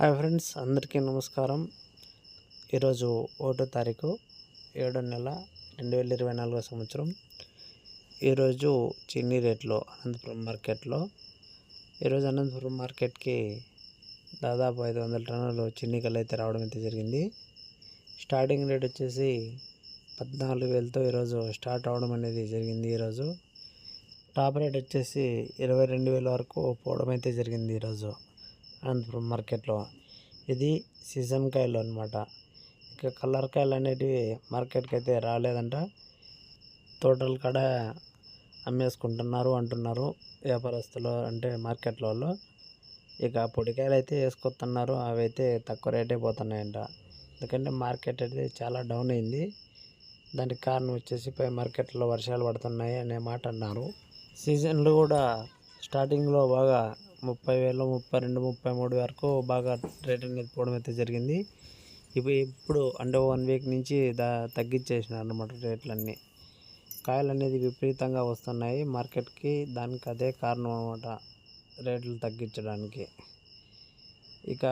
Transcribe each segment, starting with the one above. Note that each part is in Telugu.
హాయ్ ఫ్రెండ్స్ అందరికీ నమస్కారం. ఈరోజు ఒకటో తారీఖు ఏడో నెల రెండు వేల ఇరవై నాలుగో సంవత్సరం. ఈరోజు చిన్ని రేట్లో అనంతపురం మార్కెట్లో. ఈరోజు అనంతపురం మార్కెట్కి దాదాపు ఐదు వందల టన్నులు చిన్నికలు అయితే రావడం అయితే జరిగింది. స్టార్టింగ్ రేట్ వచ్చేసి పద్నాలుగు వేలతో ఈరోజు స్టార్ట్ అవడం అనేది జరిగింది ఈరోజు. టాప్ రేట్ వచ్చేసి ఇరవై రెండు వేల వరకు పోవడం అయితే జరిగింది ఈరోజు. అనంతపురం మార్కెట్లో ఇది సీజన్ కాయలు అనమాట ఇక కలర్ కాయలు అనేటివి మార్కెట్కి అయితే రాలేదంట. తోటల కాడ అమ్మేసుకుంటున్నారు అంటున్నారు వ్యాపారస్తులు అంటే మార్కెట్లో వాళ్ళు. ఇక పొడికాయలు అయితే వేసుకొస్తున్నారు అవి అయితే తక్కువ రేటే పోతున్నాయంట. ఎందుకంటే మార్కెట్ అయితే చాలా డౌన్ అయింది. దానికి కారణం వచ్చేసి పై మార్కెట్లో వర్షాలు పడుతున్నాయి అనే మాట అన్నారు. సీజన్లు కూడా స్టార్టింగ్లో బాగా ముప్పై వేలు ముప్పై రెండు ముప్పై మూడు వరకు బాగా రేట్ అనేది పోవడం అయితే జరిగింది. ఇప్పుడు ఇప్పుడు అంటే వన్ వీక్ నుంచి దా తగ్గించేసినారు అనమాట రేట్లన్నీ. కాయలు అనేది విపరీతంగా వస్తున్నాయి. మార్కెట్కి దానికి అదే కారణం అనమాట రేట్లు తగ్గించడానికి. ఇక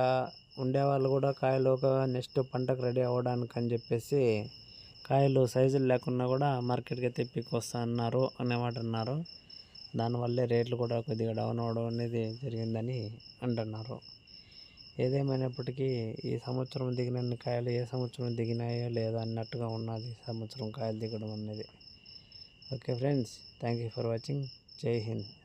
ఉండేవాళ్ళు కూడా కాయలు ఒక నెక్స్ట్ పంటకు రెడీ అవ్వడానికి అని చెప్పేసి కాయలు సైజులు లేకున్నా కూడా మార్కెట్కి తెప్పికొస్తా అన్నారు అనేమాట అన్నారు. దానివల్లే రేట్లు కూడా కొద్దిగా డౌన్ అవడం అనేది జరిగిందని అంటున్నారు. ఏదేమైనప్పటికీ ఈ సంవత్సరం దిగినన్ని కాయలు ఏ సంవత్సరం దిగినాయో లేదో అన్నట్టుగా ఉన్నది సంవత్సరం కాయలు దిగడం అనేది. Okay friends thank you for watching. Jai Hind.